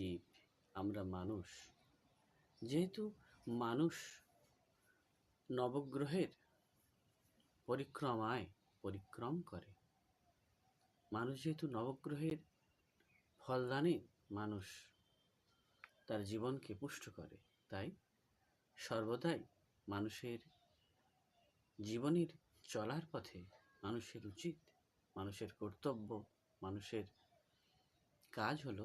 জীব, আমরা মানুষ। যেহেতু মানুষ নবগ্রহের পরিক্রমায় পরিক্রম করে, মানুষ যেহেতু নবগ্রহের ফলদানে মানুষ, তার জীবনকে পুষ্ট করে, তাই সর্বদাই মানুষের জীবনের চলার পথে মানুষের উচিত, মানুষের কর্তব্য, মানুষের কাজ হলো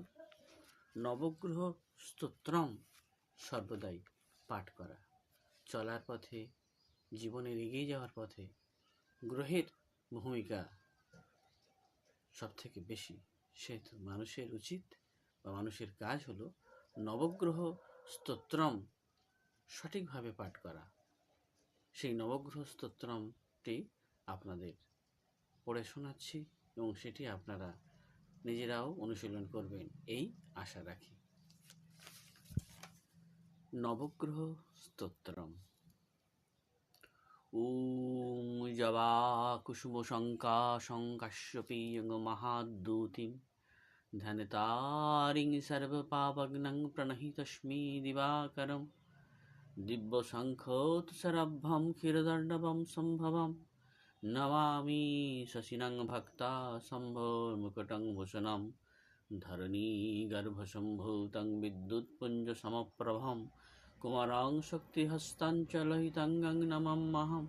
নবগ্রহ স্তোত্রম সর্বদাই পাঠ করা। চলার পথে, জীবনের এগিয়ে যাওয়ার পথে গ্রহের ভূমিকা সব থেকে বেশি সেহেতু মানুষের উচিত বা মানুষের কাজ হলো নবগ্রহ স্তোত্রম সঠিকভাবে পাঠ করা। সেই নবগ্রহ স্তোত্রমটি আপনাদের পড়ে শোনাচ্ছি এবং সেটি আপনারা নিজেরাও অনুশীলন করবেন, এই আশা রাখি। নবগ্রহ স্তোত্রম। ওম জবা কুসুম শঙ্কা শঙ্কাশ্যপীয়ং মহাদ্যূতিম ধনতারিং সর্বপাবগ্নং প্রণহিতস্মি দিবাকরম। দিব্যশঙ্খোৎসরভ্যম ক্ষীরদণ্ডবম সম্ভবম। नमामि शशिनं भक्ता शम्भोर्मुकुटं भूषणं धरणीगर्भसम्भूतं विद्युत्पुञ्जसमप्रभं। कुमारां शक्तिहस्तं च लहितङ्गं नममहं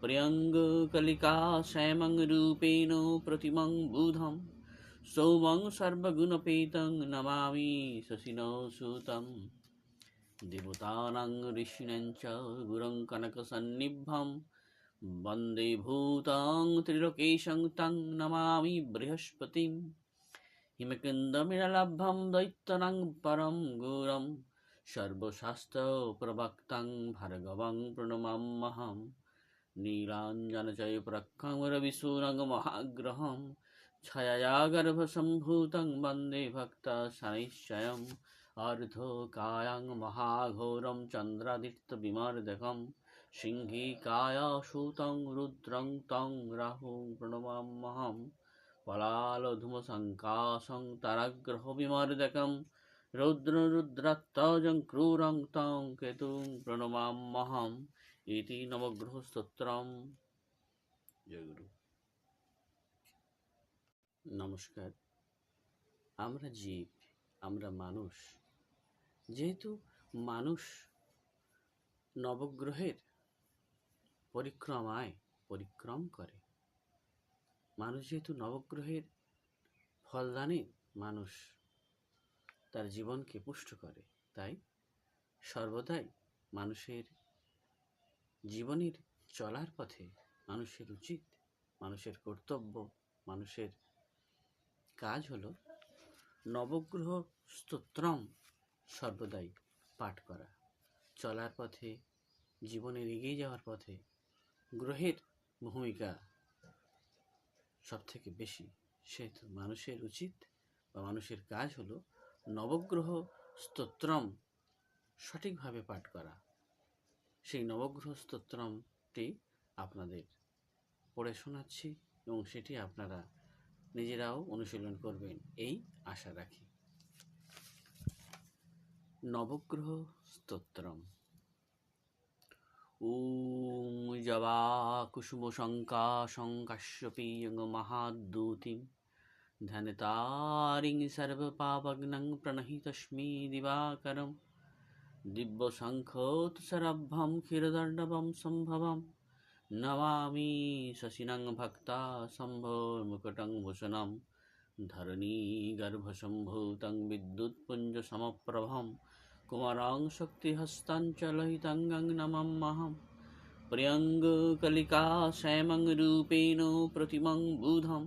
प्रियङ्गकलिका श्यामं रूपेण प्रतिमं बुधं। सौमं सर्वगुणपेतं नमामि शशिनो सुतं। देवतानां ऋषीणां च गुरं বন্দে ভূতং ত্রিলোকেশং তং নমামি বৃহস্পতিম। হিমকিন্দমিরালভ্যম দৈত্যনং পরম গুরম। সর্বশাস্ত্র প্রবক্তং ভার্গবং প্রণমাম্যহম নীলাঞ্জনচয় প্রক্ষমরবিসূরং মহাগ্রহম। ছয়য়া গর্ভসম্ভূতং বন্দে ভক্ত শনিশ্চয় শনৈশ্চয়ম। অর্ধকায়াং মহাঘোরম চন্দ্রাদিত্যবিমর্দকম সিংহিকায়া সুতং রুদ্রং তং রাহুং প্রণমাম্যহম পলালধূমসঙ্কাশং তারাগ্রহবিমর্দকম রৌদ্ররুদ্রাত্তজং ক্রূরং তং কেতুং প্রণমাম্যহম ইতি নবগ্রহস্তোত্রম জয়গুরু নমস্কার আমরা জীব, আমরা মানুষ। যেহেতু মানুষ নবগ্রহের পরিক্রমায় পরিক্রম করে। মানুষ যেহেতু নবগ্রহের ফলদানে মানুষ, তার জীবনকে পুষ্ট করে। তাই সর্বদাই মানুষের জীবনের চলার পথে মানুষের উচিত, মানুষের কর্তব্য, মানুষের কাজ হলো নবগ্রহ স্তোত্রম সর্বদাই পাঠ করা। চলার পথে, জীবনের এগিয়ে যাওয়ার পথে গ্রহের ভূমিকা সব থেকে বেশি সেহেতু মানুষের উচিত বা মানুষের কাজ হলো নবগ্রহ স্তোত্রম সঠিকভাবে পাঠ করা। সেই নবগ্রহ স্তোত্রমটি আপনাদের পড়ে শোনাচ্ছি এবং সেটি আপনারা নিজেরাও অনুশীলন করবেন, এই আশা রাখি। নবগ্রহ স্তোত্রম ॐ जवा कुसुमशङ्काशङ्काश्यपीयङ् महाद्दूतिं धनतारिं सर्वपापग्नं प्रणहितस्मि दिवाकरं दिव्यशङ्खोत्सरभं क्षीरदण्डवं सम्भवं नमामि शशिनं भक्ता शम्भोर्मुकुटं भूषणं धरणीगर्भसम्भूतं विद्युत्पुञ्जसमप्रभं কুমারং শক্তিহস্তাঞ্চলহিতাঙ্গং নমম মহম প্রিয়ঙ্গকলিকা শ্যামং রূপেণ প্রতিমং বুধম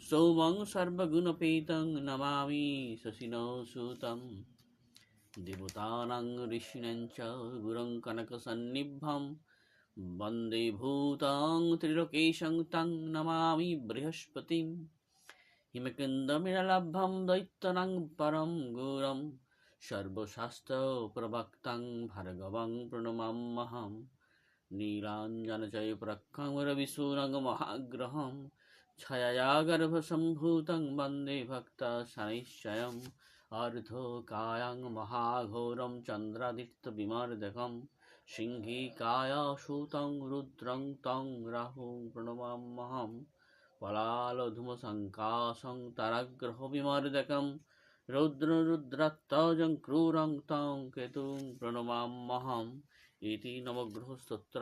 সৌমং সর্বগুণপেতং নমামি শশিনসুতম দেবতানাং ঋষিণঞ্চ গুরং কনকসন্নিভ্যম বন্দে ভূতং ত্রিলোকেশং তং নমামি বৃহস্পতিম হিমকিন্দমিরলভ্যম দৈত্যনং পরম গুরম সর্বশাস্ত্র প্রবক্তাং ভার্গবং প্রণমাম্যহম নীলাঞ্জনচয় প্রক্ষমরবিসূরং মহাগ্রহম ছায়া গর্ভসম্ভূতং বন্দে ভক্ত শনিশ্চয়ম অর্ধকায়াং মহাঘোরম চন্দ্রাদিত্যবিমর্দকম। সিংহিকায়াসূতং রুদ্রং তং রাহুং প্রণমাম্যহম পলালধুমসঙ্কাশং তরগ্রহবিমর্দকম। রৌদ্ররুদ্রাত্তজং ক্রূরং তং কেতুং প্রণমাম্যহম ইতি নবগ্রহ স্তোত্র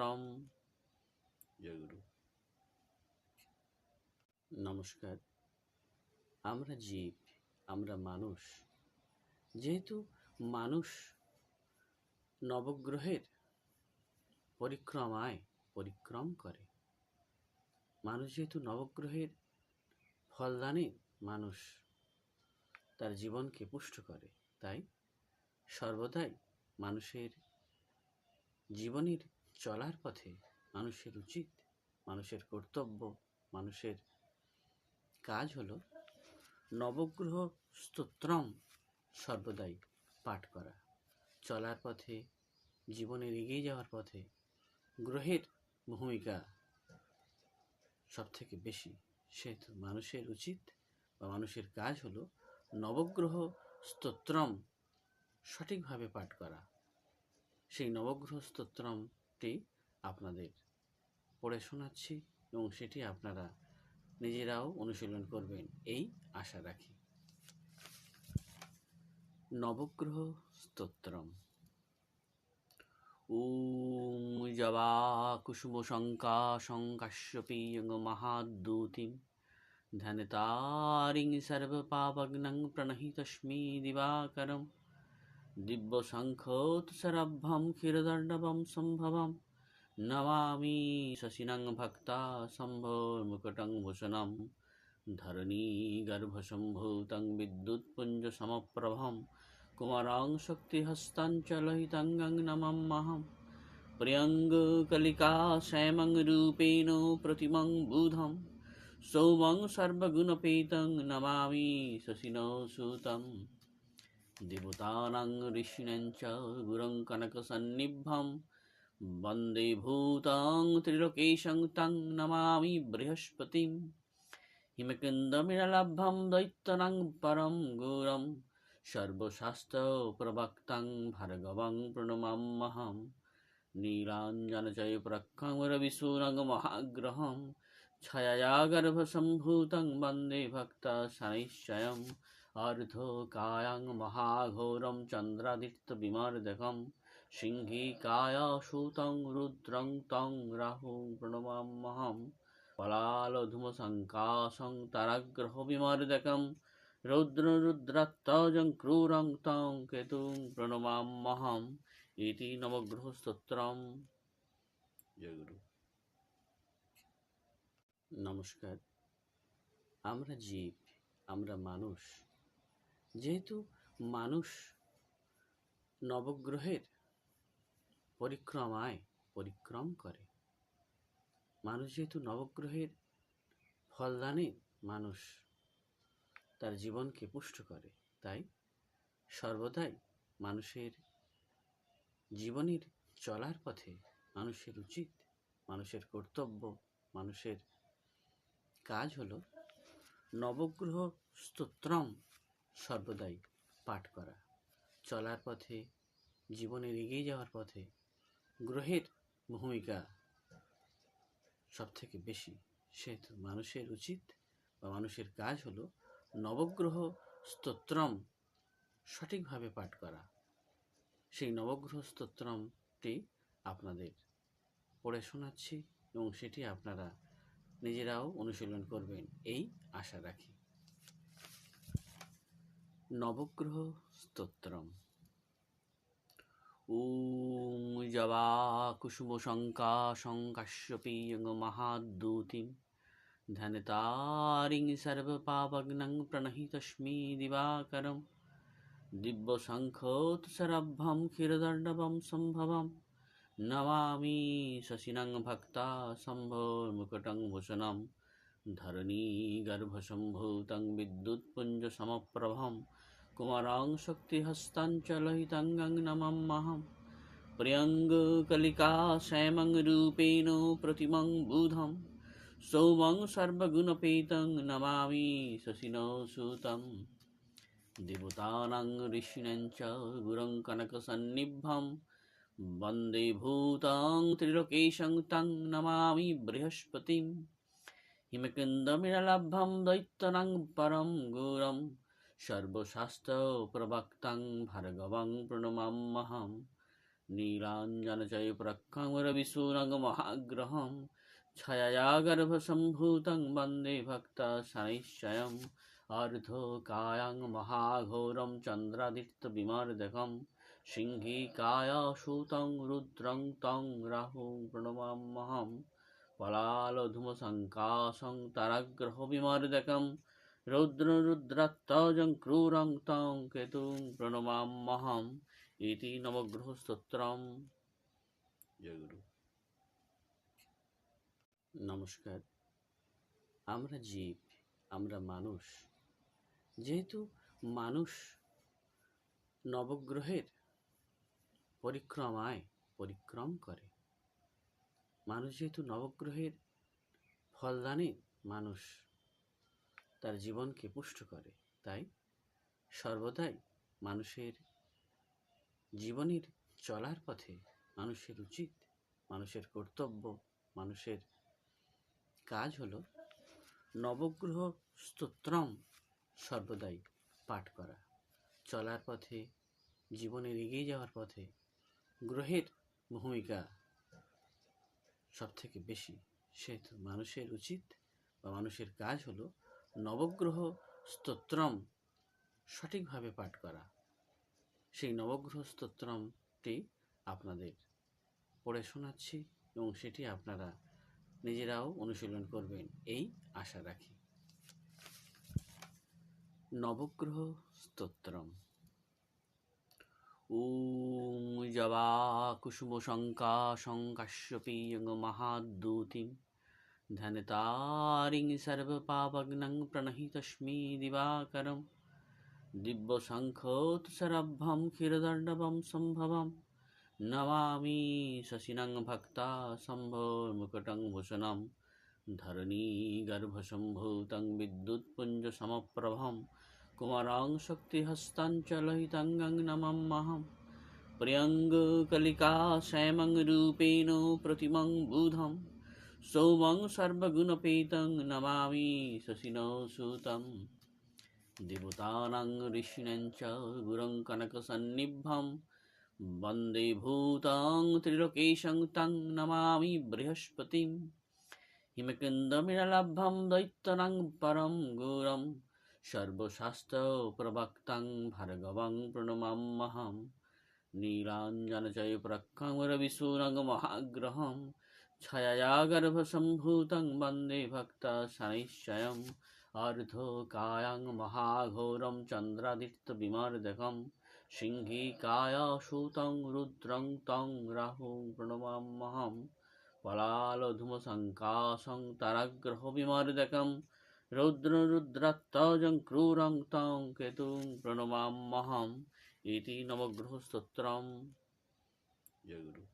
জয়গুরু নমস্কার। আমরা জীব আমরা মানুষ। যেহেতু মানুষ নবগ্রহের পরিক্রমায় পরিক্রম করে মানুষ যেহেতু নবগ্রহের ফলদানে মানুষ তার জীবনকে পুষ্ট করে, তাই? সর্বদাই মানুষের জীবনের চলার পথে মানুষের উচিত, মানুষের কর্তব্য, মানুষের কাজ হলো নবগ্রহ স্তোত্রম সর্বদাই পাঠ করা। চলার পথে, জীবনের এগিয়ে যাওয়ার পথে গ্রহের ভূমিকা সবথেকে বেশি। সেহেতু মানুষের উচিত বা মানুষের কাজ হলো নবগ্রহ স্তোত্রম সঠিকভাবে পাঠ করা সেই নবগ্রহ স্তোত্রমটি আপনাদের পড়ে শোনাচ্ছি এবং সেটি আপনারা নিজেরাও অনুশীলন করবেন এই আশা রাখি নবগ্রহ স্তোত্রম ॐ जवा कुसुमशङ्काशङ्काश्यपीयङ् महाद्दूतिं धनतारिं सर्वपापग्नं प्रणहितस्मि दिवाकरम् दिव्यशङ्खोत्सरभं क्षीरदण्डवं सम्भवं नमामि शशिनं भक्ता शम्भोर्मुकुटं भूषणं धरणीगर्भसम्भूतं विद्युत्पुञ्जसमप्रभं कुमारां शक्तिहस्तं च लहितङ्गं नममहं प्रियङ्गकलिका श्यामं रूपेण प्रतिमं সৌমং সর্বগুণপীতং নমামি শশিনৌ সুতম। দেবতানাং ঋষিণঞ্চ গুরং কনকসন্নিভ্যম। বন্দে ভূতং ত্রিলোকেশং তং নমামি বৃহস্পতিম। হিমকিন্দমিরলভ্যম দৈত্যনং পরম গুরম। সর্বশাস্ত্র প্রবক্তং ভার্গবং প্রণমাম্যহম নীলাঞ্জনচয় প্রক্ষং রবিসূনং মহাগ্রহম छयया गर्भसम्भूतं वन्दे भक्तशनैश्चयम् अर्धकायां महाघोरं चन्द्रादित्यविमर्दकं सिंहिकायासूतं रुद्रं तं राहुं प्रणमामहं पलालधूमसङ्काशं तरग्रहविमर्दकं रौद्ररुद्रत्तजं क्रूरं तं केतुं प्रणमामहम् इति नवग्रहस्तोत्रम् जय गुरु নমস্কার। আমরা জীব, আমরা মানুষ। যেহেতু মানুষ নবগ্রহের পরিক্রমায় পরিক্রম করে, মানুষ যেহেতু নবগ্রহের ফলদানে মানুষ, তার জীবনকে পুষ্ট করে। তাই সর্বদাই মানুষের জীবনের চলার পথে মানুষের উচিত, মানুষের কর্তব্য, মানুষের কাজ হলো নবগ্রহ স্তোত্রম সর্বদাই পাঠ করা। চলার পথে, জীবনের এগিয়ে যাওয়ার পথে গ্রহের ভূমিকা সব থেকে বেশি সেহেতু মানুষের উচিত বা মানুষের কাজ হলো নবগ্রহ স্তোত্রম সঠিকভাবে পাঠ করা। সেই নবগ্রহ স্তোত্রমটি আপনাদের পড়ে শোনাচ্ছি এবং সেটি আপনারা নিজেরাও অনুশীলন করবেন, এই আশা রাখি। নবগ্রহ স্তোত্রম। ওম জবা কুসুম শঙ্কা শঙ্কাশ্যপীয়ং মহাদ্যুতিম। ধনতারিং সর্বপাবগ্নং প্রণহিতস্মি দিবাকরম। দিব্যশঙ্খোৎসরভ্যম ক্ষীরদণ্ডবম সম্ভবম। নমামি শশিনং ভক্তা শম্ভোর্মুকুটং ভূষণম ধরণী গর্ভসম্ভূতং বিদ্যুৎপুঞ্জ সমপ্রভম কুমারং শক্তিহস্তাঞ্চলহিতঙ্গং নমম্মহম প্রিয়ঙ্গকলিকা শ্যামং রূপেণ প্রতিমং বুধম সৌমং সর্বগুণপেতং নমামি শশিনসূতম দেবতানাং ঋষিণঞ্চ গুরং কনকসন্নিভ্যম वन्दे भूतां त्रिलोकेशं तं नमामि बृहस्पतिं हिमकुन्दमिळलभं दैत्यनां परं गुरं सर्वशास्त्रप्रवक्तं भार्गवं प्रणमाम्यहम् नीलाञ्जनचयप्रखं रविसूरङ्गमहाग्रहं छयया गर्भसम्भूतं वन्दे भक्तशनैश्चयम् अर्धकायं महाघोरं সিংহিকায় সুতং রুদ্রং তং রাহুং প্রণমাম্যহম পলালধুমসঙ্কাশং তারাগ্রহবিমর্দকম রৌদ্ররুদ্রাত্তজং ক্রূরং তং কেতুং প্রণমাম্যহম ইতি নবগ্রহস্তোত্রম জয়গুরু নমস্কার আমরা জীব, আমরা মানুষ। যেহেতু মানুষ নবগ্রহের পরিক্রমায় পরিক্রম করে। মানুষ যেহেতু নবগ্রহের ফলদানে মানুষ, তার জীবনকে পুষ্ট করে। তাই সর্বদাই মানুষের জীবনের চলার পথে মানুষের উচিত, মানুষের কর্তব্য, মানুষের কাজ হলো নবগ্রহ স্তোত্রম সর্বদাই পাঠ করা। চলার পথে, জীবনের এগিয়ে যাওয়ার পথে গ্রহের ভূমিকা সব থেকে বেশি সেহেতু মানুষের উচিত বা মানুষের কাজ হলো নবগ্রহ স্তোত্রম সঠিকভাবে পাঠ করা। সেই নবগ্রহ স্তোত্রমটি আপনাদের পড়ে শোনাচ্ছি এবং সেটি আপনারা নিজেরাও অনুশীলন করবেন, এই আশা রাখি। নবগ্রহ স্তোত্রম ॐ जवा कुसुमशङ्काशङ्काश्यपीयं महाद्दूतिं धनतारिं सर्वपापग्नं प्रणहितस्मि दिवाकरं दिव्यशङ्खोत्सरभं क्षीरदण्डवं सम्भवं नमामि शशिनं भक्ता शम्भोर्मुकुटं भूषणं धरणीगर्भसम्भूतं কুমারাং শক্তিহস্তাঞ্চলহিতঙ্গং নমম মহম প্রিয়ঙ্গকলিকা শ্যামং রূপেণ প্রতিমং বুধম সৌমং সর্বগুণপেতং নমামি শশিনৌ সুতম দেবতানাং ঋষিণং চ গুরং কনকসন্নিভ্যম বন্দে ভূতং ত্রিলোকেশং তং নমামি বৃহস্পতিম হিমকুন্দমিরলভ্যম দৈত্যনং পরম গুরম সর্বশাস্ত্রপ্রবক্তাং ভার্গবং প্রণমাম্যহম নীলাঞ্জনচয় প্রক্ষমরবিসূরঙ্গমহাগ্রহম ছয়য়া গর্ভসম্ভূতং বন্দে ভক্ত শনিশ্চয়ম। অর্ধকায়াং মহাঘোরম চন্দ্রাদিত্যবিমর্দকম। সিংহিকায়া সুতং রুদ্রং তং রাহুং প্রণমাম্যহম পলালধুমসঙ্কাশং তারাগ্রহবিমর্দকম। রৌদ্ররুদ্রাত্তজং ক্রূরং তং কেতুং প্রণমাম্যহম ইতি নবগ্রহস্তোত্রম জয়গুরু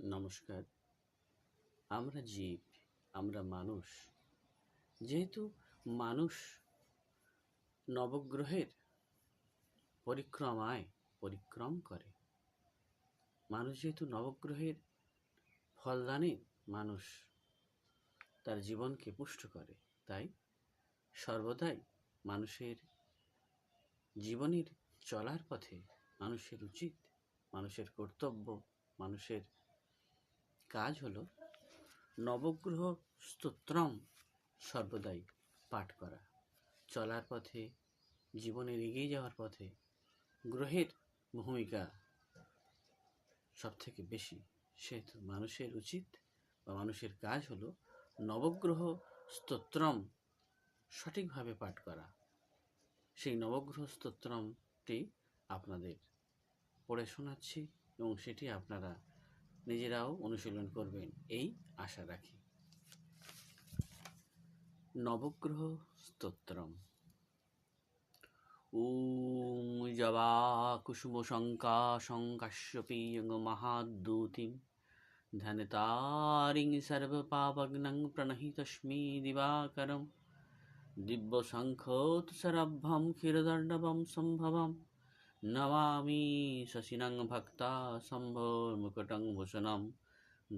নমস্কার আমরা জীব আমরা মানুষ। যেহেতু মানুষ নবগ্রহের পরিক্রমায় পরিক্রম করে মানুষ যেহেতু নবগ্রহের ফলদানে মানুষ তার জীবনকে পুষ্ট করে, তাই সর্বদাই মানুষের জীবনের চলার পথে মানুষের উচিত, মানুষের কর্তব্য, মানুষের কাজ হলো নবগ্রহ স্তোত্রম সর্বদাই পাঠ করা। চলার পথে, জীবনের এগিয়ে যাওয়ার পথে গ্রহের ভূমিকা সব থেকে বেশি সেহেতু মানুষের উচিত বা মানুষের কাজ হলো নবগ্রহ স্তোত্রম সঠিকভাবে পাঠ করা সেই নবগ্রহ স্তোত্রমটি আপনাদের পড়ে শোনাচ্ছি এবং সেটি আপনারা নিজেরাও অনুশীলন করবেন এই আশা রাখি নবগ্রহ স্তোত্রম ॐ जवा कुसुमशङ्काशङ्काश्यपीयं महाद्दूतिं धनतारिं सर्वपापग्नं प्रणहितस्मि दिवाकरं दिव्यशङ्खोत्सरभ्यं क्षीरदण्डवं सम्भवं नमामि शशिनं भक्ता शम्भोर्मुकुटं भूषणं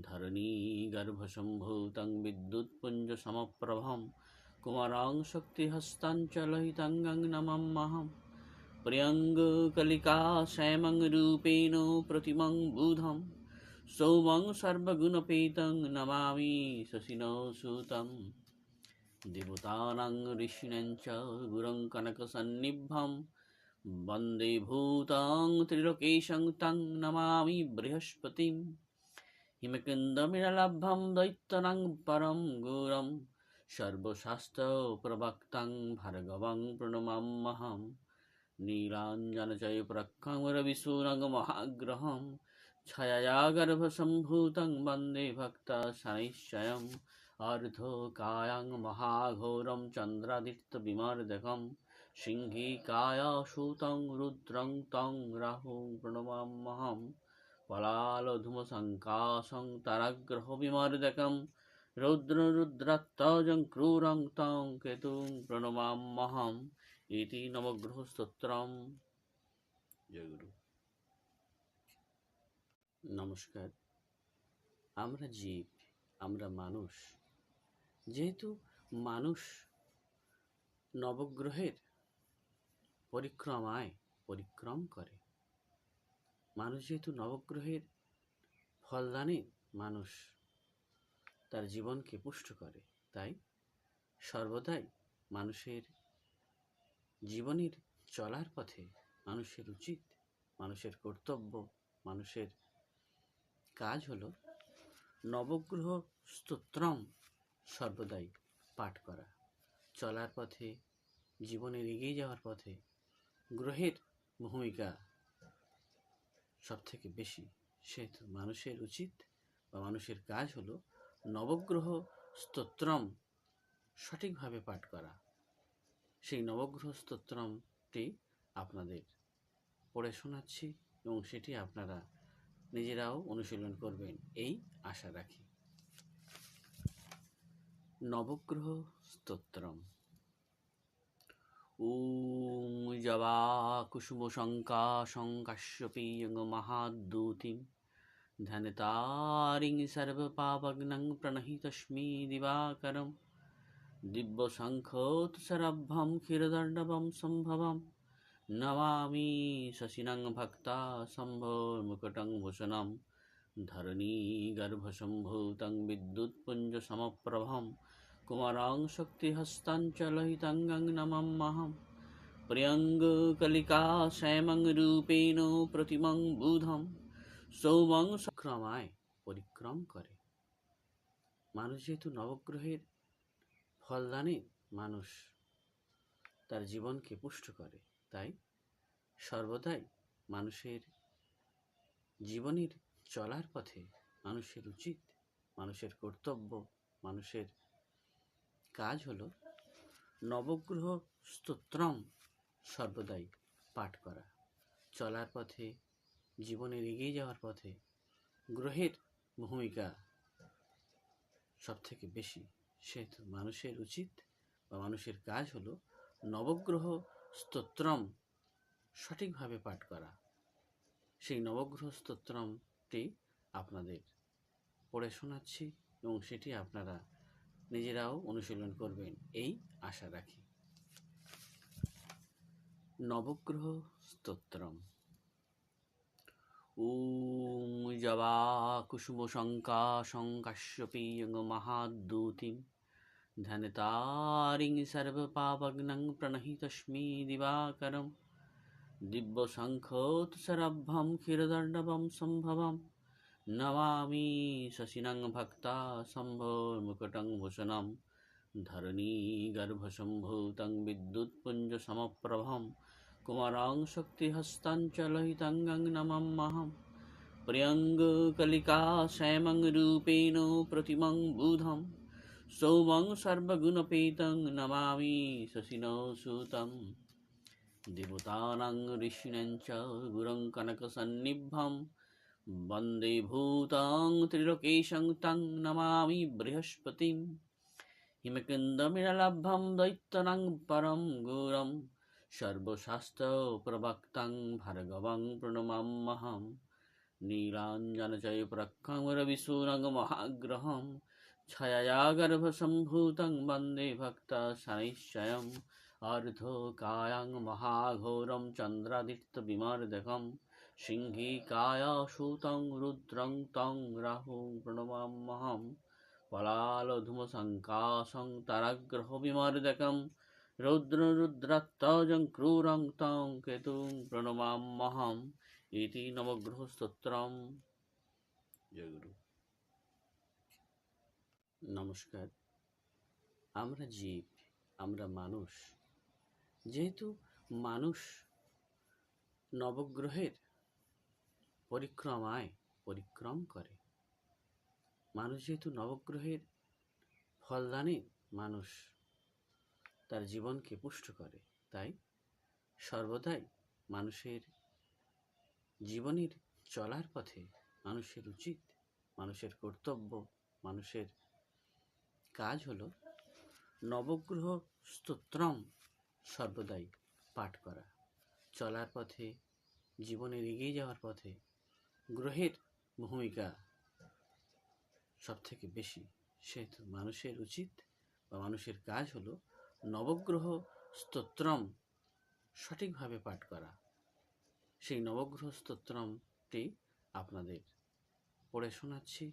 धरणीगर्भसम्भूतं विद्युत्पुञ्जसमप्रभं कुमारां शक्तिहस्तं च लोहितङ्गं नममहं प्रियङ्गकलिका श्यामं रूपेण प्रतिमं সৌমং সর্বগুণপীতং নমামি শশিনৌ সুতম দেবতানাং ঋষিণঞ্চ গুরং কনকসন্নিভ্যম বন্দে ভূতং ত্রিলোকেশং তং নমামি বৃহস্পতিম হিমকিন্দমিরলভ্যম দৈত্যনং পরম গুরম সর্বশাস্ত্র প্রবক্তং ভার্গবং প্রণমাম্যহম নীলাঞ্জনজয় প্রক্ষং রবিসূনং মহাগ্রহম छयया गर्भसम्भूतं वन्दे भक्तशनैश्चयम् अर्धकायां महाघोरं चन्द्रादित्यविमर्दकं सिंहिकायासूतं रुद्रं तं राहुं प्रणमामहं पलालधूमसङ्काशं तरग्रहविमर्दकं रौद्ररुद्रत्तजं क्रूरं तं केतुं प्रणमामहम् इति नवग्रहस्तोत्रम् जयगुरु নমস্কার। আমরা জীব, আমরা মানুষ। যেহেতু মানুষ নবগ্রহের পরিক্রমায় পরিক্রম করে, মানুষ যেহেতু নবগ্রহের ফলদানে মানুষ, তার জীবনকে পুষ্ট করে। তাই সর্বদাই মানুষের জীবনের চলার পথে মানুষের উচিত, মানুষের কর্তব্য, মানুষের কাজ হলো নবগ্রহ স্তোত্রম সর্বদাই পাঠ করা। চলার পথে, জীবনের এগিয়ে যাওয়ার পথে গ্রহের ভূমিকা সব থেকে বেশি। সেহেতু মানুষের উচিত বা মানুষের কাজ হলো নবগ্রহ স্তোত্রম সঠিকভাবে পাঠ করা। সেই নবগ্রহ স্তোত্রমটি আপনাদের পড়ে শোনাচ্ছি এবং সেটি আপনারা নিজেরাও অনুশীলন করবেন এই আশা রাখি নবগ্রহ স্তোত্রম ॐ जवा कुसुमशङ्काशङ्काश्यपीयं महाद्दूतिं धनतारिं सर्वपापग्नं प्रणहितस्मि दिवाकरम् दिव्यशङ्खोत्सरभ्यं क्षीरदण्डवं सम्भवं নমামি শশিনং ভক্তা শম্ভোর্মুকটং ভূষণম ধরণী গর্ভসম্ভূতং বিদ্যুৎপুঞ্জসমপ্রভম কুমারং শক্তিহস্তাঞ্চ লোহিতঙ্গং নমম্মহম প্রিয়ঙ্গকলিকা শ্যামং রূপেণ প্রতিমং বুধম সৌমং সক্রমায় পরিক্রম করে মানুষ যেহেতু নবগ্রহের ফলদানে মানুষ, তার জীবনকে পুষ্ট করে। তাই সর্বদাই মানুষের জীবনের চলার পথে মানুষের উচিত, মানুষের কর্তব্য, মানুষের কাজ হল নবগ্রহ স্তোত্রম সর্বদাই পাঠ করা। চলার পথে, জীবনের এগিয়ে যাওয়ার পথে গ্রহের ভূমিকা সব থেকে বেশি সেহেতু মানুষের উচিত বা মানুষের কাজ হলো নবগ্রহ স্তোত্রম সঠিকভাবে পাঠ করা সেই নবগ্রহ স্তোত্রমটি আপনাদের পড়ে শোনাচ্ছি এবং সেটি আপনারা নিজেরাও অনুশীলন করবেন এই আশা রাখি নবগ্রহ স্তোত্রম ॐ जवा कुसुमशङ्काशङ्काश्यपीयं महाद्दूतिं ধনতারিং সর্বপাবগ্নং প্রণহিতস্মি দিবাকরম দিব্যশঙ্খোৎসরভ্যম ক্ষীরদণ্ডবম সম্ভবম নমামি শশিনং ভক্তা শম্ভো মুকুটং ভূষণম ধরণী গর্ভসম্ভূতং বিদ্যুৎপুঞ্জসমপ্রভম কুমারং শক্তিহস্তাঞ্চলহিতং নমম মহম প্রিয়ঙ্গকলিকা শ্যামং রূপেণ প্রতিমং বুধম সৌমং সর্বগুণপীতং নমামি শশিনৌ সুতম। দেবতানাং ঋষিণঞ্চ গুরং কনকসন্নিভ্যম বন্দে ভূতং ত্রিলোকেশং তং নমামি বৃহস্পতিম। হিমকিন্দমিরলভ্যম দৈত্যনং পরম গুরম। সর্বশাস্ত্র প্রবক্তং ভার্গবং প্রণমাম্যহম নীলাঞ্জনজয় প্রক্ষং মহাগ্রহম छयया गर्भसम्भूतं वन्दे भक्तशनैश्चयम् अर्धकायां महाघोरं चन्द्रादित्यविमर्दकं सिंहिकायासूतं रुद्रं तं राहुं प्रणमामहं पलालधूमसङ्काशं तरग्रहविमर्दकं रुद्ररुद्रत्तजं क्रूरं तं केतुं प्रणमामहम् इति नवग्रहस्तोत्रं जयगुरु নমস্কার। আমরা জীব, আমরা মানুষ। যেহেতু মানুষ নবগ্রহের পরিক্রমায় পরিক্রম করে, মানুষ যেহেতু নবগ্রহের ফলদানে মানুষ, তার জীবনকে পুষ্ট করে, তাই সর্বদাই মানুষের জীবনের চলার পথে মানুষের উচিত, মানুষের কর্তব্য, মানুষের কাজ হল নবগ্রহ স্তোত্রম সর্বদাই পাঠ করা। চলার পথে, জীবনের এগিয়ে যাওয়ার পথে গ্রহের ভূমিকা সব থেকে বেশি সেহেতু মানুষের উচিত বা মানুষের কাজ হলো নবগ্রহ স্তোত্রম সঠিকভাবে পাঠ করা। সেই নবগ্রহ স্তোত্রমটি আপনাদের পড়ে শোনাচ্ছি।